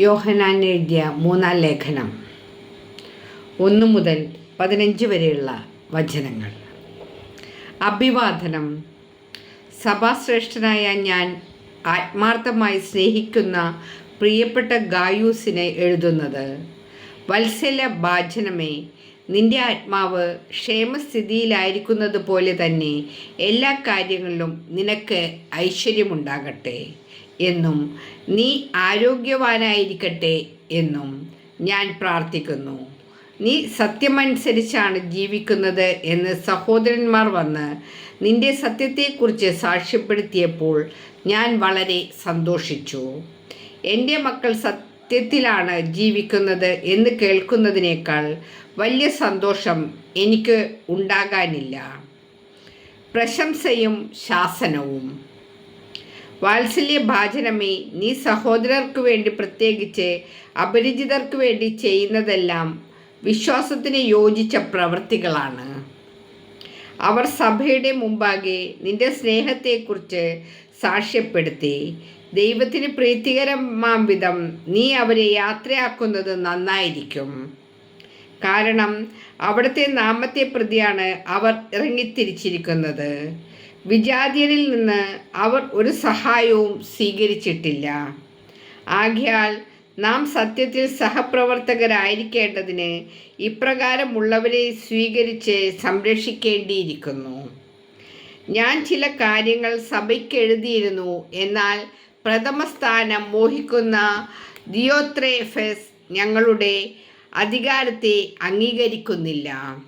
യോഹനാൻ എഴുതിയ മൂന്നാം ലേഖനം ഒന്ന് മുതൽ പതിനഞ്ച് വരെയുള്ള വചനങ്ങൾ. അഭിവാദനം. സഭാശ്രേഷ്ഠനായ ഞാൻ ആത്മാർത്ഥമായി സ്നേഹിക്കുന്ന പ്രിയപ്പെട്ട ഗായൂസിനെ എഴുതുന്നത് വത്സല ഭാജനമേ നിന്റെ ആത്മാവ് ക്ഷേമസ്ഥിതിയിലായിരിക്കുന്നത് പോലെ തന്നെ എല്ലാ കാര്യങ്ങളിലും നിനക്ക് ഐശ്വര്യമുണ്ടാകട്ടെ. എന്നും നീ ആരോഗ്യവാനായിരിക്കട്ടെ എന്നും ഞാൻ പ്രാർത്ഥിക്കുന്നു. നീ സത്യമനുസരിച്ചാണ് ജീവിക്കുന്നത് എന്ന് സഹോദരന്മാർ വന്ന് നിന്റെ സത്യത്തെക്കുറിച്ച് സാക്ഷ്യപ്പെടുത്തിയപ്പോൾ ഞാൻ വളരെ സന്തോഷിച്ചു. എന്റെ മക്കൾ സത്യത്തിലാണ് ജീവിക്കുന്നത് എന്ന് കേൾക്കുന്നതിനേക്കാൾ വലിയ സന്തോഷം എനിക്ക് ഉണ്ടാകാനില്ല. പ്രശംസയും ശാസനവും. വാത്സല്യ ഭാചനമേ നീ സഹോദരർക്ക് വേണ്ടി പ്രത്യേകിച്ച് അപരിചിതർക്ക് വേണ്ടി ചെയ്യുന്നതെല്ലാം വിശ്വാസത്തിന് യോജിച്ച പ്രവൃത്തികളാണ്. അവർ സഭയുടെ മുമ്പാകെ നിന്റെ സ്നേഹത്തെക്കുറിച്ച് സാക്ഷ്യപ്പെടുത്തി. ദൈവത്തിന് പ്രീതികരമാം വിധം നീ അവരെ യാത്രയാക്കുന്നത് നന്നായിരിക്കും. കാരണം അവിടുത്തെ നാമത്തെ പ്രതിയാണ് അവർ ഇറങ്ങിത്തിരിച്ചിരിക്കുന്നത്. വിജാതിയരിൽ നിന്ന് അവർ ഒരു സഹായവും സ്വീകരിച്ചിട്ടില്ല. ആകയാൽ നാം സത്യത്തിൽ സഹപ്രവർത്തകരായിരിക്കേണ്ടതിന് ഇപ്രകാരമുള്ളവരെ സ്വീകരിച്ച് സംരക്ഷിക്കേണ്ടിയിരിക്കുന്നു. ഞാൻ ചില കാര്യങ്ങൾ സഭയ്ക്ക് എഴുതിയിരുന്നു. എന്നാൽ പ്രഥമ സ്ഥാനം മോഹിക്കുന്ന ദിയോത്രേഫസ് ഞങ്ങളുടെ അധികാരത്തെ അംഗീകരിക്കുന്നില്ല.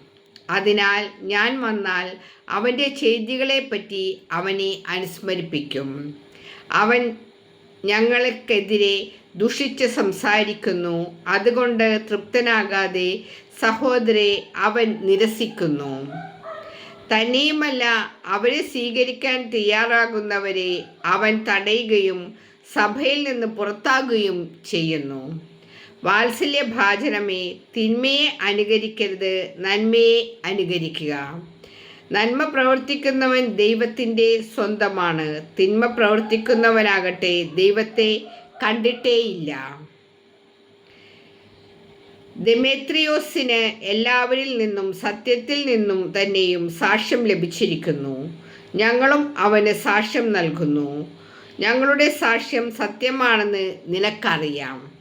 അതിനാൽ ഞാൻ വന്നാൽ അവന്റെ ചെയ്തികളെപ്പറ്റി അവനെ അനുസ്മരിപ്പിക്കും. അവൻ ഞങ്ങൾക്കെതിരെ ദുഷിച്ച് സംസാരിക്കുന്നു. അതുകൊണ്ട് തൃപ്തനാകാതെ സഹോദരെ അവൻ നിരസിക്കുന്നു. തന്നെയുമല്ല അവരെ സ്വീകരിക്കാൻ തയ്യാറാകുന്നവരെ അവൻ തടയുകയും സഭയിൽ നിന്ന് പുറത്താകുകയും ചെയ്യുന്നു. വാത്സല്യ ഭാജനമേ തിന്മയെ അനുകരിക്കരുത് നന്മയെ അനുകരിക്കുക. നന്മ പ്രവർത്തിക്കുന്നവൻ ദൈവത്തിന്റെ സ്വന്തമാണ്. തിന്മ പ്രവർത്തിക്കുന്നവനാകട്ടെ ദൈവത്തെ കണ്ടിട്ടേയില്ല. ദെമേത്രിയോസിന് എല്ലാവരിൽ നിന്നും സത്യത്തിൽ നിന്നും തന്നെയും സാക്ഷ്യം ലഭിച്ചിരിക്കുന്നു. ഞങ്ങളും അവന് സാക്ഷ്യം നൽകുന്നു. ഞങ്ങളുടെ സാക്ഷ്യം സത്യമാണെന്ന് നിനക്കറിയാം.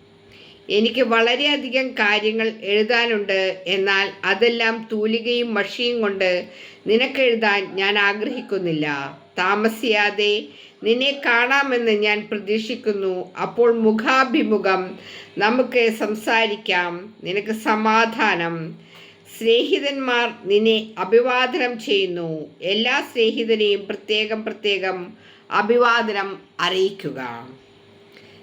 എനിക്ക് വളരെയധികം കാര്യങ്ങൾ എഴുതാനുണ്ട്. എന്നാൽ അതെല്ലാം തൂലികയും മഷിയും കൊണ്ട് നിനക്കെഴുതാൻ ഞാൻ ആഗ്രഹിക്കുന്നില്ല. താമസിയാതെ നിന്നെ കാണാമെന്ന് ഞാൻ പ്രതീക്ഷിക്കുന്നു. അപ്പോൾ മുഖാഭിമുഖം നമുക്ക് സംസാരിക്കാം. നിനക്ക് സമാധാനം. സ്നേഹിതന്മാർ നിന്നെ അഭിവാദനം ചെയ്യുന്നു. എല്ലാ സ്നേഹിതരെയും പ്രത്യേകം പ്രത്യേകം അഭിവാദനം അറിയിക്കുക.